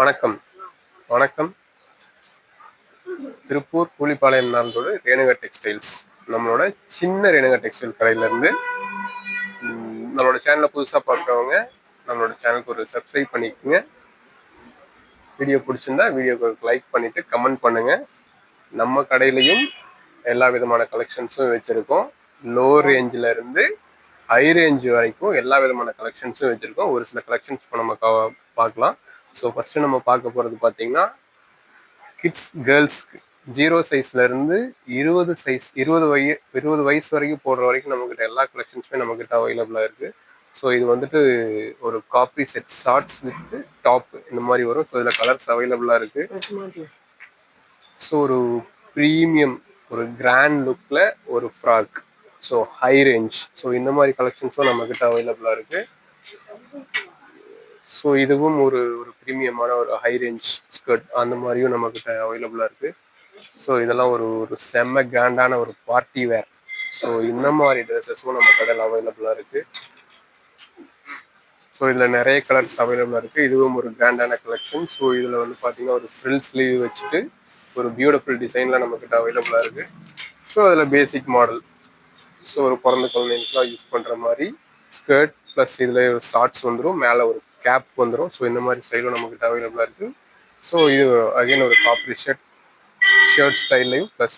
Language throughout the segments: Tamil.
வணக்கம். வணக்கம். திருப்பூர் கூலிப்பாளையம் நாளோடு ரேணுகா டெக்ஸ்டைல்ஸ். நம்மளோட சின்ன ரேணுகா டெக்ஸ்டைல் கடையிலேருந்து நம்மளோட சேனலை புதுசாக பார்க்குறவங்க நம்மளோட சேனலுக்கு ஒரு சப்ஸ்கிரைப் பண்ணிக்கோங்க. வீடியோ பிடிச்சிருந்தா வீடியோக்கு ஒரு லைக் பண்ணிவிட்டு கமெண்ட் பண்ணுங்கள் நம்ம கடையிலையும் எல்லா விதமான கலெக்ஷன்ஸும் வச்சுருக்கோம். லோ ரேஞ்சில் இருந்து ஹை ரேஞ்ச் வரைக்கும் எல்லா விதமான கலெக்ஷன்ஸும் வச்சுருக்கோம். ஒரு சில கலெக்ஷன்ஸ் இப்போ நம்ம பார்க்கலாம். ஸோ ஃபஸ்ட்டு நம்ம பார்க்க போகிறது பார்த்தீங்கன்னா கிட்ஸ் கேர்ள்ஸ்க்கு ஜீரோ சைஸ்ல இருந்து இருபது சைஸ் இருபது வய இருபது வயசு வரைக்கும் போடுற வரைக்கும் நம்மக்கிட்ட எல்லா கலெக்ஷன்ஸுமே நம்மக்கிட்ட அவைலபிளாக இருக்குது ஸோ இது வந்துட்டு ஒரு copy set shorts with top இந்த மாதிரி வரும். ஸோ இதில் கலர்ஸ் அவைலபிளாக இருக்குது ஸோ ஒரு ப்ரீமியம் ஒரு கிராண்ட் லுக்கில் ஒரு frock so high range so இந்த மாதிரி கலெக்ஷன்ஸும் நம்மக்கிட்ட அவைலபிளாக இருக்குது ஸோ இதுவும் ஒரு ஒரு ப்ரீமியமான ஒரு ஹை ரேஞ்ச் ஸ்கர்ட் அந்த மாதிரியும் நம்மக்கிட்ட அவைலபிளாக இருக்குது ஸோ இதெல்லாம் ஒரு ஒரு செம்ம கிராண்டான ஒரு பார்ட்டி வேர் ஸோ இந்த மாதிரி ட்ரெஸ்ஸஸும் நம்ம கடையில் அவைலபிளாக இருக்குது ஸோ இதில் நிறைய கலர்ஸ் அவைலபிளாக இருக்குது இதுவும் ஒரு கிராண்டான கலெக்ஷன் ஸோ இதில் வந்து பார்த்தீங்கன்னா ஒரு ஃப்ரில் ஸ்லீவ் வச்சுட்டு ஒரு பியூட்டிஃபுல் டிசைனில் நம்மக்கிட்ட அவைலபிளாக இருக்குது ஸோ அதில் பேசிக் மாடல் ஸோ ஒரு பிறந்த குழந்தைங்களுக்குலாம் யூஸ் பண்ணுற மாதிரி ஸ்கர்ட் ப்ளஸ் இதில் ஷார்ட்ஸ் வந்துடும் மேலே ஒரு கேப் வந்துடும் ஸோ இந்த மாதிரி ஸ்டைலும் நம்மக்கிட்ட அவைலபிளாக இருக்குது ஸோ இது அகைன் ஒரு காப்பரி ஷர்ட் ஷர்ட் ஸ்டைல்லையும் ப்ளஸ்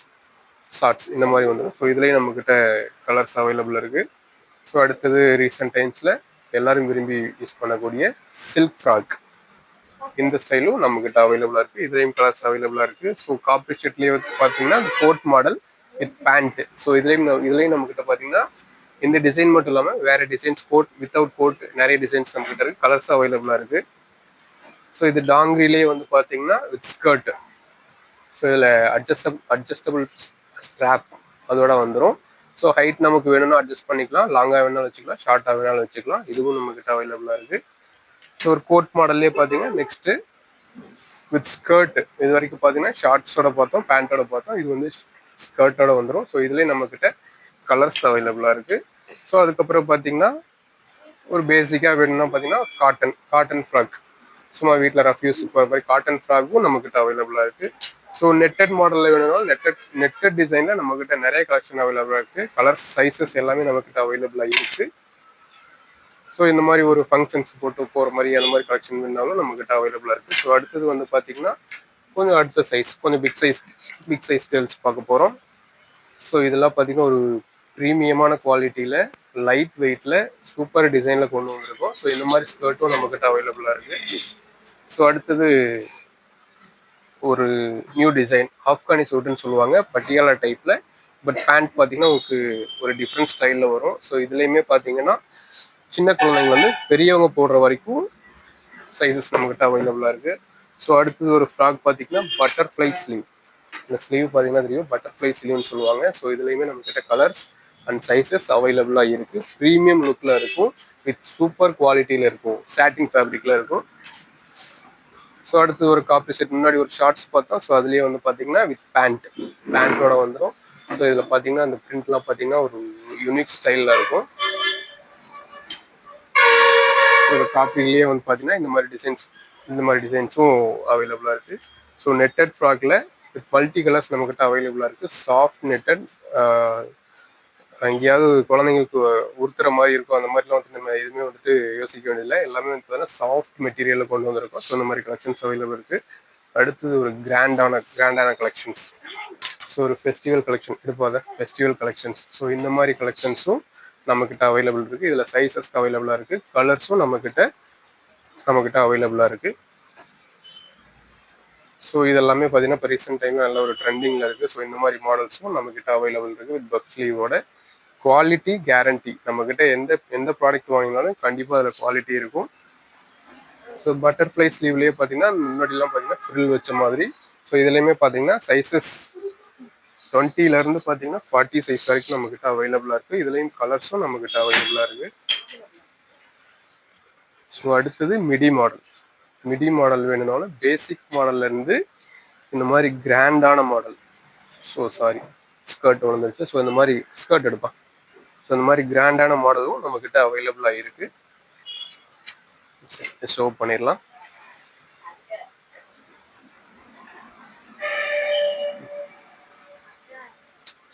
ஷார்ட்ஸ் இந்த மாதிரி வந்துடும் ஸோ இதுலேயும் நம்மக்கிட்ட கலர்ஸ் அவைலபிள் இருக்குது ஸோ அடுத்தது ரீசெண்ட் டைம்ஸில் எல்லாரும் விரும்பி யூஸ் பண்ணக்கூடிய சில்க் ஃப்ராக் இந்த ஸ்டைலும் நம்மக்கிட்ட அவைலபிளாக இருக்குது இதுலேயும் கலர்ஸ் அவைலபிளாக இருக்குது ஸோ காப்பரி ஷர்ட்லேயே பார்த்தீங்கன்னா coat model with pant so இதுலேயும் இதுலேயும் நம்மக்கிட்ட பார்த்தீங்கன்னா இந்த டிசைன் மட்டும் இல்லாமல் வேறு டிசைன்ஸ் கோட் வித்தவுட் கோட் நிறைய டிசைன்ஸ் நம்மகிட்ட இருக்குது கலர்ஸ் அவைலபிளாக இருக்குது ஸோ இது டாங்கிரிலே வந்து பார்த்தீங்கன்னா வித் ஸ்கர்ட் ஸோ இதில் அட்ஜஸ்டப் அட்ஜஸ்டபிள் ஸ்ட்ராப் அதோட வந்துடும் ஸோ ஹைட் நமக்கு வேணும்னா அட்ஜஸ்ட் பண்ணிக்கலாம். லாங்காக வேணாலும் வச்சுக்கலாம். ஷார்ட்டாக வேணாலும் வச்சுக்கலாம். இதுவும் நம்மக்கிட்ட அவைலபிளாக இருக்குது ஸோ ஒரு கோட் மாடல்லே பார்த்தீங்கன்னா நெக்ஸ்ட்டு வித் ஸ்கர்ட் இது வரைக்கும் பார்த்தீங்கன்னா ஷார்ட்ஸோட பார்த்தோம் பேண்ட்டோட பார்த்தோம். இது வந்து ஸ்கர்ட்டோட வந்துடும் ஸோ இதுலேயே நம்மக்கிட்ட கலர்ஸ் அவைலபிளாக இருக்குது ஸோ அதுக்கப்புறம் பார்த்தீங்கன்னா ஒரு பேசிக்காக வேணும்னா பார்த்தீங்கன்னா காட்டன் காட்டன் ஃப்ராக் சும்மா வீட்டில் ரஃப் யூஸ் போகிற மாதிரி காட்டன் ஃப்ராக்கும் நம்மக்கிட்ட அவைலபிளாக இருக்குது ஸோ நெட்டட் மாடலில் வேணும்னாலும் நெட்டட் நெட்டட் டிசைனில் நம்மக்கிட்ட நிறைய கலெக்ஷன் அவைலபிளாக இருக்குது கலர்ஸ் சைஸஸ் எல்லாமே நம்மக்கிட்ட அவைலபிளாக இருக்குது ஸோ இந்த மாதிரி ஒரு ஃபங்க்ஷன்ஸ் போட்டு போகிற மாதிரி அந்த மாதிரி கலெக்ஷன் வேணாலும் நம்மக்கிட்ட அவைலபிளாக இருக்குது ஸோ அடுத்தது வந்து பார்த்தீங்கன்னா கொஞ்சம் அடுத்த சைஸ் கொஞ்சம் big size big size girls பார்க்க போகிறோம் ஸோ இதெல்லாம் பார்த்தீங்கன்னா ஒரு ப்ரீமியமான குவாலிட்டியில் லைட் வெயிட்டில் சூப்பர் டிசைனில் கொண்டு வந்திருக்கோம். ஸோ இந்த மாதிரி ஸ்கர்ட்டும் நம்மக்கிட்ட அவைலபிளாக இருக்குது ஸோ அடுத்தது ஒரு நியூ டிசைன் ஆப்கானி சூட்டுன்னு சொல்லுவாங்க பட்டியாலா டைப்பில் பட் பேண்ட் பார்த்தீங்கன்னா உங்களுக்கு ஒரு டிஃப்ரெண்ட் ஸ்டைலில் வரும். ஸோ இதுலேயுமே பார்த்தீங்கன்னா சின்ன குழந்தைங்க வந்து பெரியவங்க போடுற வரைக்கும் சைஸஸ் நம்மக்கிட்ட அவைலபிளாக இருக்குது ஸோ அடுத்தது ஒரு ஃப்ராக் பார்த்தீங்கன்னா பட்டர்ஃப்ளை ஸ்லீவ் இந்த ஸ்லீவ் பார்த்தீங்கன்னா தெரியும் பட்டர்ஃப்ளை ஸ்லீவ்னு சொல்லுவாங்க. ஸோ இதுலேயுமே நம்மக்கிட்ட கலர்ஸ் அண்ட் சைஸஸ் அவைலபிளாக இருக்குது ப்ரீமியம் லுக்கில் இருக்கும். வித் சூப்பர் குவாலிட்டியில் இருக்கும். சாட்டிங் ஃபேப்ரிக்கில் இருக்கும். ஸோ அடுத்து ஒரு காப்பி செட் முன்னாடி ஒரு ஷார்ட்ஸ் பார்த்தோம். ஸோ அதுலேயே வந்து பார்த்தீங்கன்னா வித் பேண்ட் பேண்ட்டோட வந்துடும் ஸோ இதில் பார்த்தீங்கன்னா அந்த பிரிண்ட்லாம் பார்த்தீங்கன்னா ஒரு யூனிக் ஸ்டைலில் இருக்கும். ஒரு காப்பிலேயே வந்து பார்த்தீங்கன்னா இந்த மாதிரி டிசைன்ஸ் இந்த மாதிரி டிசைன்ஸும் அவைலபிளாக இருக்குது ஸோ நெட்டட் ஃப்ராக்ல வித் மல்டி கலர்ஸ் நம்மக்கிட்ட அவைலபிளாக இருக்குது சாஃப்ட் நெட்டட் எங்கேயாவது குழந்தைங்களுக்கு உறுத்துற மாதிரி இருக்கும் அந்த மாதிரிலாம் வந்துட்டு நம்ம எதுவுமே வந்துட்டு யோசிக்க வேண்டியதில்லை. எல்லாமே வந்து பார்த்தீங்கன்னா சாஃப்ட் மெட்டீரியலில் கொண்டு வந்திருக்கோம். ஸோ இந்த மாதிரி கலெக்ஷன்ஸ் அவைலபிள் இருக்குது அடுத்தது ஒரு கிராண்டான கிராண்டான கலெக்ஷன்ஸ் ஸோ ஒரு ஃபெஸ்டிவல் கலெக்ஷன் இருப்பாத ஃபெஸ்டிவல் கலெக்ஷன்ஸ் ஸோ இந்த மாதிரி கலெக்ஷன்ஸும் நம்மக்கிட்ட அவைலபிள் இருக்குது இதில் சைஸஸ்க்கு அவைலபிளாக இருக்குது கலர்ஸும் நம்மக்கிட்ட நம்மக்கிட்ட அவைலபிளாக இருக்குது ஸோ இதெல்லாமே பார்த்தீங்கன்னா இப்போ ரீசெண்ட் டைமில் நல்ல ஒரு ட்ரெண்டிங்கில் இருக்குது ஸோ இந்த மாதிரி மாடல்ஸும் நம்மக்கிட்ட அவைலபிள் இருக்குது வித் பக் ஸ்லீவோட குவாலிட்டி கேரண்டி நம்மக்கிட்ட எந்த எந்த ப்ராடக்ட் வாங்கினாலும் கண்டிப்பாக அதில் குவாலிட்டி இருக்கும். ஸோ பட்டர்ஃப்ளை ஸ்லீவ்லேயே பார்த்தீங்கன்னா முன்னாடிலாம் பார்த்தீங்கன்னா ஃப்ரில் வச்ச மாதிரி. ஸோ இதுலேயுமே பார்த்தீங்கன்னா சைஸஸ் டுவெண்ட்டிலேருந்து பார்த்தீங்கன்னா ஃபார்ட்டி சைஸ் வரைக்கும் நம்மக்கிட்ட அவைலபிளாக இருக்குது இதுலேயும் கலர்ஸும் நம்மக்கிட்ட அவைலபிளாக இருக்குது ஸோ அடுத்தது மிடி மாடல் மிடி மாடல் வேணும்னாலும் பேசிக் மாடல்லேருந்து இந்த மாதிரி கிராண்டான மாடல் ஸோ சாரி ஸ்கர்ட் வளர்ந்துருச்சு ஸோ இந்த மாதிரி ஸ்கர்ட் எடுப்பான் ஸோ இந்த மாதிரி கிராண்டான மாடலும் நம்மக்கிட்ட அவைலபிளாக இருக்குது ஸ்டோவ் பண்ணிடலாம்.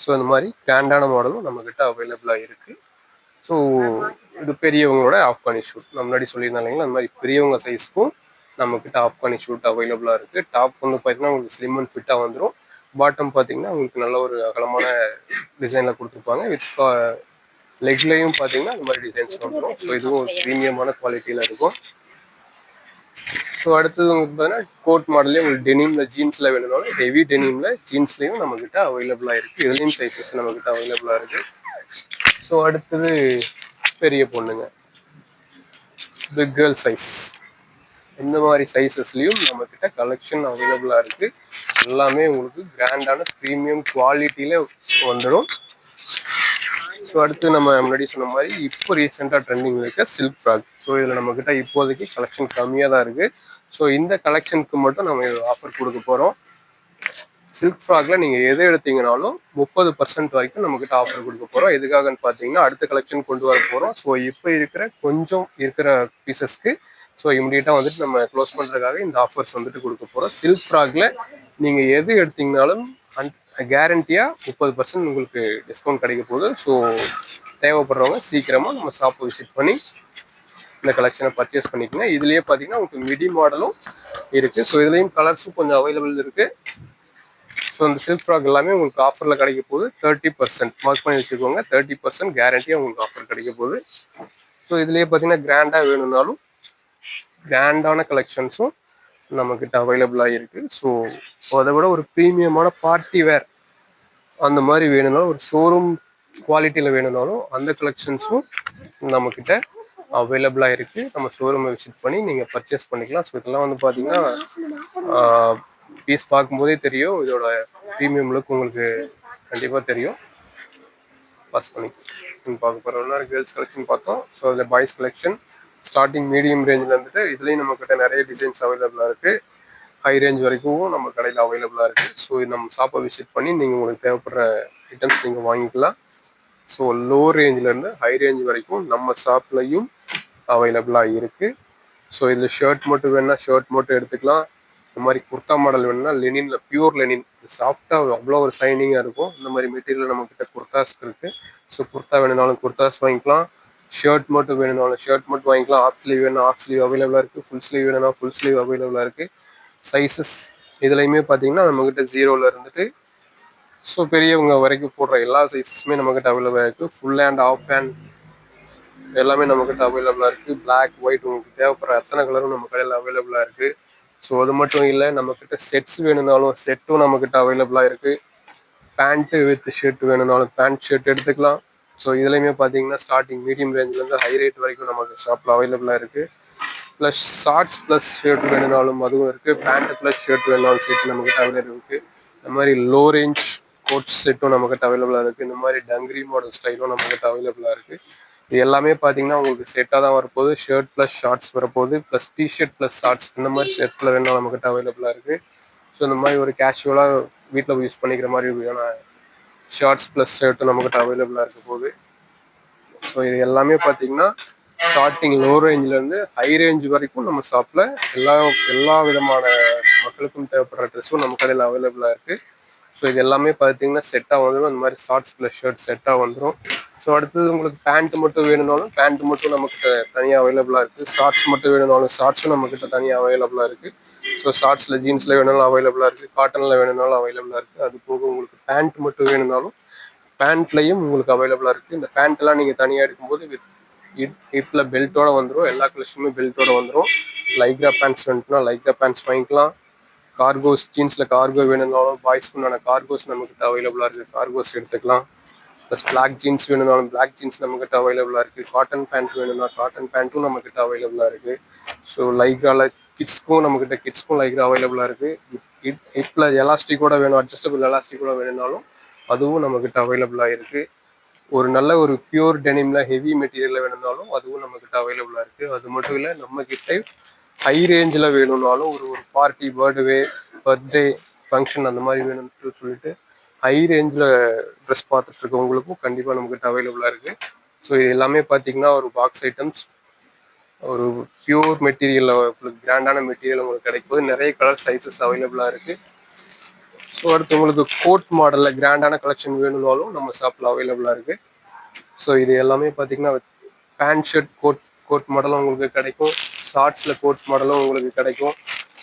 ஸோ இந்த மாதிரி கிராண்டான மாடலும் நம்மக்கிட்ட அவைலபிளாக இருக்குது ஸோ இது பெரியவங்களோட ஆப்கானி ஷூட் நம்ம முன்னாடி சொல்லியிருந்தாங்க அந்த மாதிரி பெரியவங்க சைஸ்க்கும் நம்மக்கிட்ட ஆப்கானி ஷூட் அவைலபிளாக இருக்குது டாப் வந்து பார்த்தீங்கன்னா உங்களுக்கு ஸ்லிம் அண்ட் ஃபிட்டாக வந்துடும் பாட்டம் பார்த்தீங்கன்னா உங்களுக்கு நல்ல ஒரு அகலமான டிசைனில் கொடுத்துருப்பாங்க. வித் லெக்லையும் பார்த்தீங்கன்னா இந்த மாதிரி டிசைன்ஸ் பண்ணுறோம் ஸோ இதுவும் ஒரு ப்ரீமியமான குவாலிட்டியில் இருக்கும். ஸோ அடுத்தது உங்களுக்கு பார்த்தீங்கன்னா கோட் மாடலே உங்களுக்கு டெனிமில் ஜீன்ஸில் வேணும்னாலும் ஹெவி டெனிமில் ஜீன்ஸ்லேயும் நம்மக்கிட்ட அவைலபிளாக இருக்குது இதுலேயும் சைஸஸ் நம்மக்கிட்ட அவைலபிளாக இருக்குது ஸோ அடுத்தது பெரிய பொண்ணுங்க. பிக் கேர்ள் சைஸ் இந்த மாதிரி சைஸஸ்லேயும் நம்மக்கிட்ட கலெக்ஷன் அவைலபிளாக இருக்குது எல்லாமே உங்களுக்கு கிராண்டான ப்ரீமியம் குவாலிட்டியில் வந்துடும் ஸோ அடுத்து நம்ம முன்னாடி சொன்ன மாதிரி இப்போ ரீசெண்டாக ட்ரெண்டிங் இருக்க சில்க் ஃப்ராக் ஸோ இதில் நம்மக்கிட்ட இப்போதைக்கு கலெக்ஷன் கம்மியாக தான் இருக்குது ஸோ இந்த கலெக்ஷனுக்கு மட்டும் நம்ம ஆஃபர் கொடுக்க போகிறோம் சில்க் ஃப்ராக்ல நீங்கள் எது எடுத்தீங்கனாலும் முப்பது பர்சன்ட் வரைக்கும் நம்மக்கிட்ட ஆஃபர் கொடுக்க போகிறோம் எதுக்காகன்னு பார்த்தீங்கன்னா அடுத்த கலெக்ஷன் கொண்டு வர போகிறோம் ஸோ இப்போ இருக்கிற கொஞ்சம் இருக்கிற பீசஸ்க்கு ஸோ இம்மிடியட்டாக வந்துட்டு நம்ம க்ளோஸ் பண்ணுறதுக்காக இந்த ஆஃபர்ஸ் வந்துட்டு கொடுக்க போகிறோம் சில்க் ஃப்ராக்ல நீங்கள் எது எடுத்தீங்கனாலும் கேரண்டியாக முப்பது பர்சன்ட் உங்களுக்கு டிஸ்கவுண்ட் கிடைக்க போகுது. ஸோ தேவைப்படுறவங்க சீக்கிரமாக நம்ம ஷாப்பை விசிட் பண்ணி இந்த கலெக்ஷனை பர்ச்சேஸ் பண்ணிக்கோங்க. இதுலேயே பார்த்தீங்கன்னா உங்களுக்கு மிடி மாடலும் இருக்குது ஸோ இதுலேயும் கலர்ஸும் கொஞ்சம் அவைலபிள் இருக்குது ஸோ இந்த சில்க் ஃப்ராக் எல்லாமே உங்களுக்கு ஆஃபரில் கிடைக்க போகுது. தேர்ட்டி பர்சன்ட் மார்க் பண்ணி வச்சுக்கோங்க தேர்ட்டி பர்சன்ட் கேரண்டியாக உங்களுக்கு ஆஃபர் கிடைக்க போகுது. ஸோ இதுலேயே பார்த்தீங்கன்னா கிராண்டாக வேணும்னாலும் கிராண்டான கலெக்ஷன்ஸும் நம்மக்கிட்ட அவைலபிளாக இருக்குது ஸோ அதை விட ஒரு ப்ரீமியமான பார்ட்டி வேர் அந்த மாதிரி வேணும்னாலும் ஒரு ஷோரூம் குவாலிட்டியில் வேணும்னாலும் அந்த கலெக்ஷன்ஸும் நம்மக்கிட்ட அவைலபிளாக இருக்குது நம்ம ஷோரூமை விசிட் பண்ணி நீங்கள் பர்ச்சேஸ் பண்ணிக்கலாம். ஸோ இதெல்லாம் வந்து பார்த்தீங்கன்னா பீஸ் பார்க்கும்போதே தெரியும். இதோட ப்ரீமியம் லுக் உங்களுக்கு கண்டிப்பாக தெரியும். பாஸ் பண்ணி பார்க்க போகிறோம்னா கேர்ள்ஸ் கலெக்ஷன் பார்த்தோம். ஸோ அதில் பாய்ஸ் கலெக்ஷன் ஸ்டார்டிங் மீடியம் ரேஞ்சில் வந்துட்டு இதுலேயும் நம்மக்கிட்ட நிறைய டிசைன்ஸ் அவைலபிளாக இருக்குது ஹை ரேஞ்ச் வரைக்கும் நம்ம கடையில் அவைலபிளாக இருக்குது ஸோ இது நம்ம ஷாப்பை விசிட் பண்ணி நீங்கள் உங்களுக்கு தேவைப்படுற ஐட்டம்ஸ் நீங்கள் வாங்கிக்கலாம். ஸோ லோ ரேஞ்சிலேருந்து ஹை ரேஞ்ச் வரைக்கும் நம்ம ஷாப்லையும் அவைலபிளாக இருக்குது ஸோ இதில் ஷர்ட் மட்டும் வேணுன்னா ஷர்ட் மட்டும் எடுத்துக்கலாம். இந்த மாதிரி குர்த்தா மாடல் வேணும்னா லெனினில் பியூர் லெனின் சாஃப்டாக அவ்வளோ ஒரு ஷைனிங்காக இருக்கும். இந்த மாதிரி மெட்டீரியல் நம்மக்கிட்ட குர்தாஸ் இருக்குது ஸோ குர்த்தா வேணுனாலும் குர்தாஸ் வாங்கிக்கலாம். ஷர்ட் மட்டும் வேணும்னாலும் ஷர்ட் மட்டும் வாங்கிக்கலாம். ஆஃப் ஸ்லீவ் வேணும் ஆஃப் ஸ்லீவ் அவைலபிளாக இருக்குது ஃபுல் ஸ்லீவ் வேணும்னா ஃபுல் ஸ்லீவ் அவைலபிளாக இருக்குது சைஸஸ் இதுலையுமே பார்த்தீங்கன்னா நம்மக்கிட்ட ஜீரோவில் இருந்துட்டு ஸோ பெரியவங்க வரைக்கும் போடுற எல்லா சைஸஸுமே நம்மக்கிட்ட அவைலபிளாக இருக்குது ஃபுல் ஹேண்ட் ஆஃப் ஹேண்ட் எல்லாமே நம்மக்கிட்ட அவைலபிளாக இருக்குது பிளாக் ஒயிட் உங்களுக்கு தேவைப்படுற அத்தனை கலரும் நம்ம கடையில் அவைலபிளாக இருக்குது ஸோ அது மட்டும் இல்லை நம்மக்கிட்ட செட்ஸ் வேணும்னாலும் செட்டும் நம்மக்கிட்ட அவைலபிளாக இருக்குது பேண்ட்டு வித் ஷர்ட் வேணும்னாலும் பேண்ட் ஷர்ட் எடுத்துக்கலாம். ஸோ இதுலையுமே பார்த்தீங்கன்னா ஸ்டார்டிங் மீடியம் ரேஞ்சிலேருந்து ஹை ரேட் வரைக்கும் நமக்கு ஷாப்பில் அவைலபிளாக இருக்குது ப்ளஸ் ஷார்ட்ஸ் ப்ளஸ் ஷர்ட் வேணுனாலும் அதுவும் இருக்குது பேண்ட்டு ப்ளஸ் ஷர்ட் வேணுனாலும் செட் நம்மக்கிட்ட அவைலபிள் இருக்குது இந்த மாதிரி லோ ரேஞ்ச் கோட்ஸ் செட்டும் நம்மக்கிட்ட அவைலபிளாக இருக்குது இந்த மாதிரி டங்கிரி மாடல் ஸ்டைலும் நம்மக்கிட்ட அவைலபிளாக இருக்குது இது எல்லாமே பார்த்தீங்கன்னா உங்களுக்கு செட்டாக தான் வரப்போகுது. ஷர்ட் ப்ளஸ் ஷார்ட்ஸ் வரப்போகுது. ப்ளஸ் டிஷர்ட் ப்ளஸ் ஷார்ட்ஸ் இந்த மாதிரி ஷர்ட்டில் வேணால் நம்மக்கிட்ட அவைலபிளாக இருக்குது ஸோ இந்த மாதிரி ஒரு கேஷுவலாக வீட்டில் யூஸ் பண்ணிக்கிற மாதிரி ஷார்ட்ஸ் ப்ளஸ் ஷர்ட்டும் நம்மக்கிட்ட அவைலபிளாக இருக்க போகுது. ஸோ இது எல்லாமே பார்த்தீங்கன்னா ஸ்டார்டிங் லோ ரேஞ்சிலேருந்து ஹை ரேஞ்ச் வரைக்கும் நம்ம ஷாப்பில் எல்லா எல்லா விதமான மக்களுக்கும் தேவைப்படுற ட்ரெஸ்ஸும் நம்ம கடையில் அவைலபிளாக இருக்குது ஸோ இது எல்லாமே பார்த்தீங்கன்னா செட்டாக வந்துடும் அந்த மாதிரி ஷார்ட்ஸ் ப்ளஸ் ஷர்ட் செட்டாக வந்துடும் ஸோ அடுத்தது உங்களுக்கு பேண்ட் மட்டும் வேணும்னாலும் பேண்ட் மட்டும் நம்மக்கிட்ட தனியாக அவைலபிளாக இருக்குது ஷார்ட்ஸ் மட்டும் வேணும்னாலும் ஷார்ட்ஸும் நம்மக்கிட்ட தனியாக அவைலபிளாக இருக்குது ஸோ ஷார்ட்ஸில் ஜீன்ஸில் வேணும்னாலும் அவைலபிளாக இருக்குது காட்டனில் வேணும்னாலும் அவைலபிளாக இருக்குது அது போக உங்களுக்கு பேண்ட் மட்டும் வேணும்னாலும் பேண்ட்லையும் உங்களுக்கு அவைலபிளாக இருக்குது இந்த பேண்ட்லாம் நீங்கள் தனியாக எடுக்கும்போது வித் ஹிப்பில் பெல்ட்டோட வந்துடும் எல்லா கலெக்ஷனுமே பெல்ட்டோட வந்துடும் லைக்ரா பேண்ட்ஸ் வேணும்னா லைக்ரா பேண்ட்ஸ் வாங்கிக்கலாம். கார்கோஸ் ஜீன்ஸில் கார்கோ வேணும்னாலும் பாய்ஸ்க்குண்டான கார்கோஸ் நம்மக்கிட்ட அவைலபிளாக இருக்குது கார்கோஸ் எடுத்துக்கலாம். ப்ளஸ் பிளாக் ஜீன்ஸ் வேணும்னாலும் பிளாக் ஜீன்ஸ் நம்மக்கிட்ட அவைலபிளாக இருக்குது காட்டன் பேண்ட் வேணும்னா காட்டன் பேண்ட்டும் நம்மக்கிட்ட அவைலபிளாக இருக்குது ஸோ லைக்ரால கிட்ஸ்க்கும் நம்மக்கிட்ட கிட்ஸ்க்கும் லைக்ரா அவைலபிளாக இருக்குது இப்பில் எலாஸ்டிக் கூட வேணும் அட்ஜஸ்டபிள் எலாஸ்டிக்கோட வேணும்னாலும் அதுவும் நம்மக்கிட்ட அவைலபிளாக இருக்குது ஒரு நல்ல ஒரு பியூர் டெனிமில் ஹெவி மெட்டீரியலில் வேணும்னாலும் அதுவும் நம்மக்கிட்ட அவைலபிளாக இருக்குது அது மட்டும் இல்லை நம்மக்கிட்ட ஹை ரேஞ்சில் வேணும்னாலும் ஒரு ஒரு பார்ட்டி பர்த்டே பர்த்டே ஃபங்க்ஷன் அந்த மாதிரி வேணும்னு சொல்லிட்டு ஹை ரேஞ்சில் ட்ரெஸ் பார்த்துட்டு இருக்கவங்களுக்கும் கண்டிப்பாக நம்மக்கிட்ட அவைலபிளாக இருக்குது ஸோ இது எல்லாமே பார்த்தீங்கன்னா ஒரு பாக்ஸ் ஐட்டம்ஸ் ஒரு பியூர் மெட்டீரியலில் உங்களுக்கு கிராண்டான மெட்டீரியல் உங்களுக்கு கிடைக்கும் போது நிறைய கலர் சைஸஸ் அவைலபிளாக இருக்குது ஸோ அடுத்து உங்களுக்கு கோட் மாடலில் கிராண்டான கலெக்ஷன் வேணும்னாலும் நம்ம ஷாப்பில் அவைலபிளாக இருக்குது ஸோ இது எல்லாமே பார்த்தீங்கன்னா பேண்ட் ஷர்ட் கோட் கோட் மாடலும் உங்களுக்கு கிடைக்கும். ஷார்ட்ஸில் கோட் மாடலும் உங்களுக்கு கிடைக்கும்.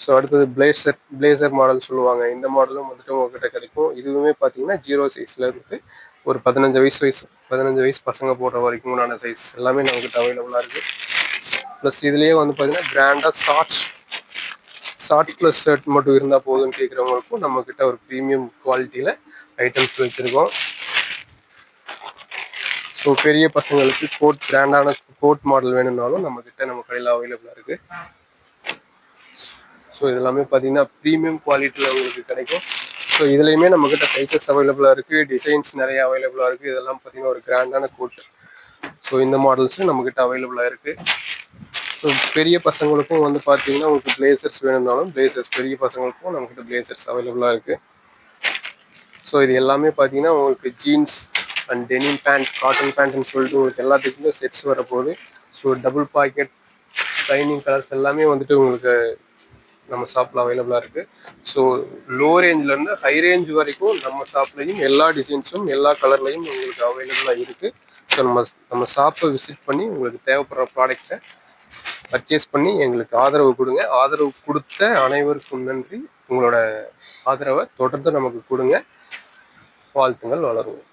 ஸோ அடுத்தது பிளேசர் பிளேசர் மாடல் சொல்லுவாங்க. இந்த மாடலும் வந்துட்டு உங்ககிட்ட கிடைக்கும். இதுவுமே பார்த்தீங்கன்னா ஜீரோ சைஸில் இருந்துட்டு ஒரு பதினஞ்சு வயசு வயசு பதினஞ்சு வயசு பசங்க போடுற வரைக்கும் உண்டான சைஸ் எல்லாமே நம்மகிட்ட அவைலபிளாக இருக்குது ப்ளஸ் இதுலேயே வந்து பார்த்தீங்கன்னா கிராண்டாக ஷார்ட்ஸ் ஷார்ட்ஸ் ப்ளஸ் ஷர்ட் மட்டும் இருந்தால் போதும்னு கேட்குறவங்களுக்கும் நம்மக்கிட்ட ஒரு ப்ரீமியம் குவாலிட்டியில் ஐட்டம்ஸ் வச்சுருக்கோம். ஸோ பெரிய பசங்களுக்கு கோட் பிராண்டான கோட் மாடல் வேணும்னாலும் நம்மக்கிட்ட நம்ம கடையில் அவைலபிளாக இருக்குது ஸோ இதெல்லாமே பார்த்தீங்கன்னா ப்ரீமியம் குவாலிட்டியில் உங்களுக்கு கிடைக்கும். ஸோ இதுலேயுமே நம்மக்கிட்ட சைஸஸ் அவைலபிளாக இருக்குது டிசைன்ஸ் நிறைய அவைலபிளாக இருக்குது இதெல்லாம் பார்த்தீங்கன்னா ஒரு கிராண்டான கோட் ஸோ இந்த மாடல்ஸும் நம்மக்கிட்ட அவைலபிளாக இருக்குது ஸோ பெரிய பசங்களுக்கும் வந்து பார்த்தீங்கன்னா உங்களுக்கு பிளேசர்ஸ் வேணும்னாலும் பிளேசர்ஸ் பெரிய பசங்களுக்கும் நம்மக்கிட்ட பிளேசர்ஸ் அவைலபிளாக இருக்குது ஸோ இது எல்லாமே பார்த்தீங்கன்னா உங்களுக்கு jeans and denim pant cotton பேண்ட்னு சொல்லிட்டு உங்களுக்கு எல்லாத்துக்குமே செட்ஸ் வரப்போகுது. So double pocket shining colours எல்லாமே வந்துட்டு உங்களுக்கு நம்ம ஷாப்பில் அவைலபிளாக இருக்குது ஸோ லோ ரேஞ்சிலேருந்து ஹை ரேஞ்ச் வரைக்கும் நம்ம ஷாப்லேயும் எல்லா டிசைன்ஸும் எல்லா கலர்லையும் உங்களுக்கு அவைலபிளாக இருக்குது ஸோ நம்ம நம்ம ஷாப்பை விசிட் பண்ணி உங்களுக்கு தேவைப்படுற ப்ராடக்டை பர்ச்சேஸ் பண்ணி எங்களுக்கு ஆதரவு கொடுங்க. ஆதரவு கொடுத்த அனைவருக்கும் நன்றி. உங்களோட ஆதரவை தொடர்ந்து நமக்கு கொடுங்க. வாழ்த்துங்கள் வளருவோம்